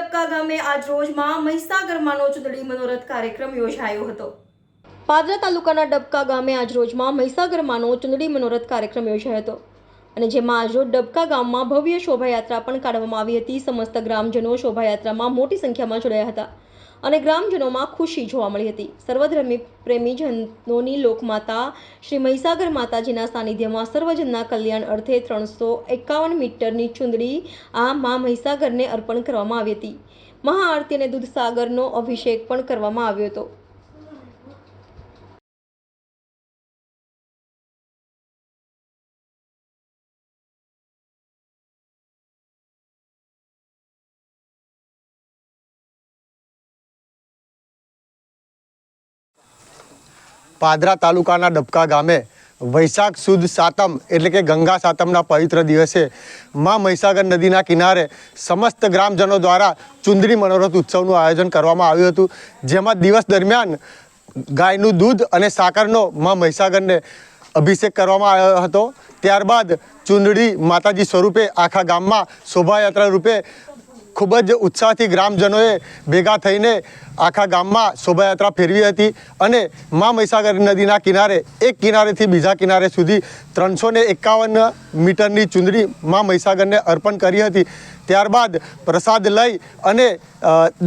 ડબકા ગામે આજ રોજમાં મહીસાગરમાંનો ચૂંટણી મનોરથ કાર્યક્રમ યોજાયો હતો. પાદરા તાલુકાના ડબકા ગામે આજ રોજમાં મહીસાગરમાંનો ચૂંટણી મનોરથ કાર્યક્રમ યોજાયો હતો. અને જેમાં આજરોજ ડબકા ગામમાં ભવ્ય શોભાયાત્રા પણ કાઢવામાં આવી હતી. સમસ્ત ગ્રામજનો શોભાયાત્રામાં મોટી સંખ્યામાં જોડાયા હતા અને ગ્રામજનોમાં ખુશી જોવા મળી હતી. સર્વધર્મી પ્રેમી જનોની લોકમાતા શ્રી મહીસાગર માતાજીના સાનિધ્યમાં સર્વજનના કલ્યાણ અર્થે ત્રણસો એકાવન મીટરની ચુંદડી આ મા મહીસાગરને અર્પણ કરવામાં આવી હતી. મહાઆરતી અને દૂધસાગરનો અભિષેક પણ કરવામાં આવ્યો હતો. પાદરા તાલુકાના ડબકા ગામે વૈશાખ સુદ સાતમ એટલે કે ગંગા સાતમના પવિત્ર દિવસે મા મહીસાગર નદીના કિનારે સમસ્ત ગ્રામજનો દ્વારા ચુંદડી મનોરથ ઉત્સવનું આયોજન કરવામાં આવ્યું હતું. જેમાં દિવસ દરમિયાન ગાયનું દૂધ અને સાકરનો મા મહીસાગરને અભિષેક કરવામાં આવ્યો હતો. ત્યારબાદ ચુંદડી માતાજી સ્વરૂપે આખા ગામમાં શોભાયાત્રા રૂપે ખૂબ જ ઉત્સાહથી ગ્રામજનોએ ભેગા થઈને આખા ગામમાં શોભાયાત્રા ફેરવી હતી અને મા મહીસાગર નદીના કિનારે એક કિનારેથી બીજા કિનારે સુધી ત્રણસો ને એકાવન મીટરની ચુંદડી મા મહીસાગરને અર્પણ કરી હતી. ત્યારબાદ પ્રસાદ લઈ અને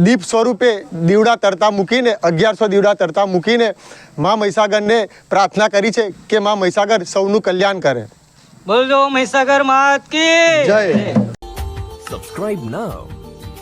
દીપ સ્વરૂપે દીવડા તરતા મૂકીને અગિયારસો દીવડા તરતા મૂકીને મા મહીસાગરને પ્રાર્થના કરી છે કે મા મહીસાગર સૌનું કલ્યાણ કરે. બોલજો મહીસાગર માત કી જય. Subscribe now.